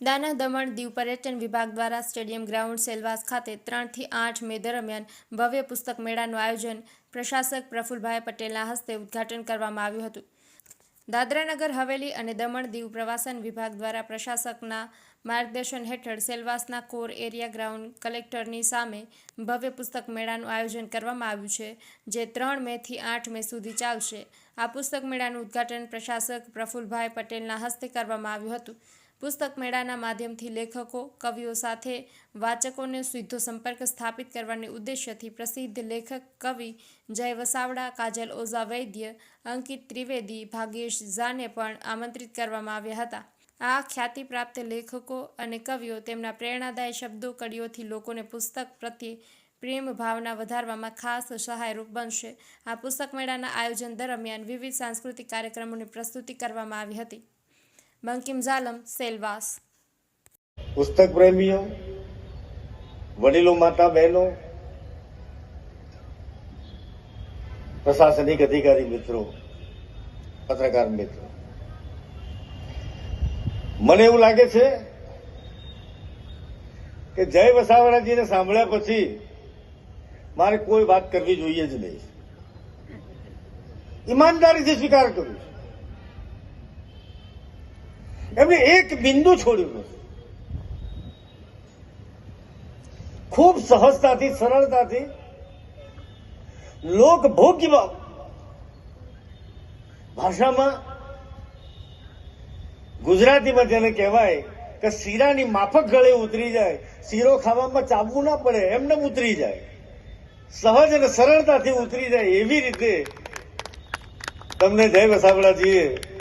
દાના દમણ દીવ પર્યટન વિભાગ દ્વારા સ્ટેડિયમ ગ્રાઉન્ડ સેલવાસ ખાતે ત્રણથી આઠ મે દરમિયાન ભવ્ય પુસ્તક મેળાનું આયોજન પ્રશાસક પ્રફુલભાઈ પટેલના હસ્તે ઉદ્ઘાટન કરવામાં આવ્યું હતું. દાદરાનગર હવેલી અને દમણ દીવ પ્રવાસન વિભાગ દ્વારા પ્રશાસકના માર્ગદર્શન હેઠળ સેલવાસના કોર એરિયા ગ્રાઉન્ડ કલેક્ટરની સામે ભવ્ય પુસ્તક મેળાનું આયોજન કરવામાં આવ્યું છે, જે ત્રણ મેથી આઠ મે સુધી ચાલશે. આ પુસ્તક મેળાનું ઉદ્ઘાટન પ્રશાસક પ્રફુલભાઈ પટેલના હસ્તે કરવામાં આવ્યું હતું. પુસ્તક મેળાના માધ્યમથી લેખકો, કવિઓ સાથે વાચકોને સીધો સંપર્ક સ્થાપિત કરવાની ઉદ્દેશ્યથી પ્રસિદ્ધ લેખક કવિ જય વસાવડા, કાજલ ઓઝા વૈદ્ય અંકિત ત્રિવેદી, ભાગ્યેશ ઝાને પણ આમંત્રિત કરવામાં આવ્યા હતા. આ ખ્યાતિપ્રાપ્ત લેખકો અને કવિઓ તેમના પ્રેરણાદાયી શબ્દો, કડીઓથી લોકોને પુસ્તક પ્રત્યે પ્રેમ ભાવના વધારવામાં ખાસ સહાયરૂપ બનશે. આ પુસ્તક મેળાના આયોજન દરમિયાન વિવિધ સાંસ્કૃતિક કાર્યક્રમોની પ્રસ્તુતિ કરવામાં આવી હતી. બંકિમ ઝાલમ સેલવાસ પુસ્તક પ્રેમીઓ, વડીલો, માતા, બહેનો, પ્રશાસનિક અધિકારી મિત્રો, પત્રકાર મિત્રો. મને એવું લાગે છે કે જય વસાવડાજીને સાંભળ્યા પછી મારે કોઈ વાત કરવી જોઈએ જ નહીં. ઈમાનદારીથી સ્વીકાર કરું છું. એમને એક બિંદુ છોડ્યું નથી. ખૂબ સહજતાથી, સરળતાથી લોકભોગ્ય ભાષામાં, ગુજરાતીમાં જેને કહેવાય, કે શીરાની માફક ગળે ઉતરી જાય, શીરો ખાવામાં ચાવવું ના પડે, એમને ઉતરી જાય. સહજ અને સરળતાથી ઉતરી જાય એવી રીતે તમને જય વસાવડાજીએ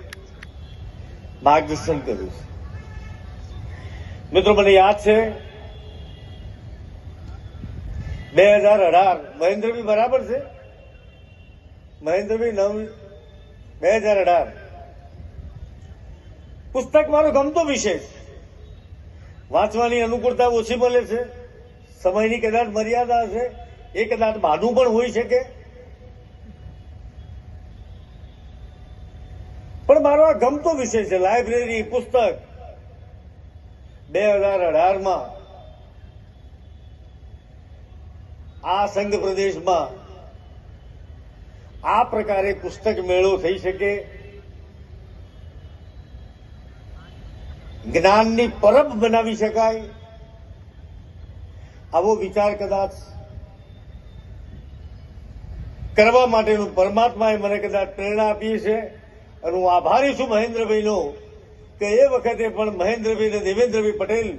માર્ગદર્શન કર્યું છે. મિત્રો, મને યાદ છે, બે હજાર અઢાર મહેન્દ્રભાઈ બરાબર છે? મહેન્દ્રભાઈ નવ, બે હજાર અઢાર. પુસ્તક મારો ગમતો વિષય વાંચવાની અનુકૂળતા ઓછી મળે છે, સમયની કદાચ મર્યાદા છે એ કદાચ માનું પણ હોઈ શકે. મારો ગમતો વિષય છે. લાઇબ્રેરી પુસ્તક. બે હજાર અઢારમાં આ સંઘ પ્રદેશમાં આ પ્રકારે પુસ્તક મેળો થઈ શકે. જ્ઞાનની પરબ બનાવી શકાય. આવો વિચાર કદાચ કરવા માટેનું પરમાત્માએ મને કદાચ પ્રેરણા આપી છે. અને હું આભારી છું મહેન્દ્રભાઈનો કે એ વખતે પણ મહેન્દ્રભાઈ અને દેવેન્દ્રભાઈ પટેલ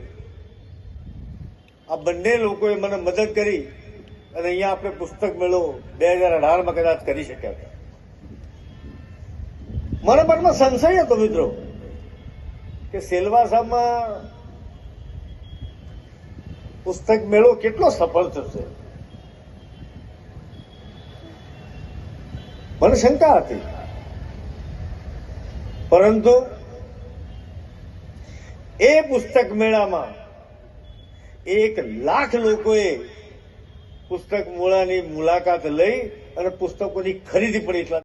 આ બંને લોકોએ મને મદદ કરી અને અહીંયા આપણે પુસ્તક મેળો બે હજાર અઢારમાં કદાચ કરી શક્યા હતા. મારા મનમાં સંશય હતો, મિત્રો, કે સેલવાસામાં પુસ્તક મેળો કેટલો સફળ થશે. મને શંકા હતી. પરંતુ એ પુસ્તક મેળામાં એક લાખ લોકોએ પુસ્તક મૂળાની મુલાકાત લઈ અને પુસ્તકોની ખરીદી પણ એટલા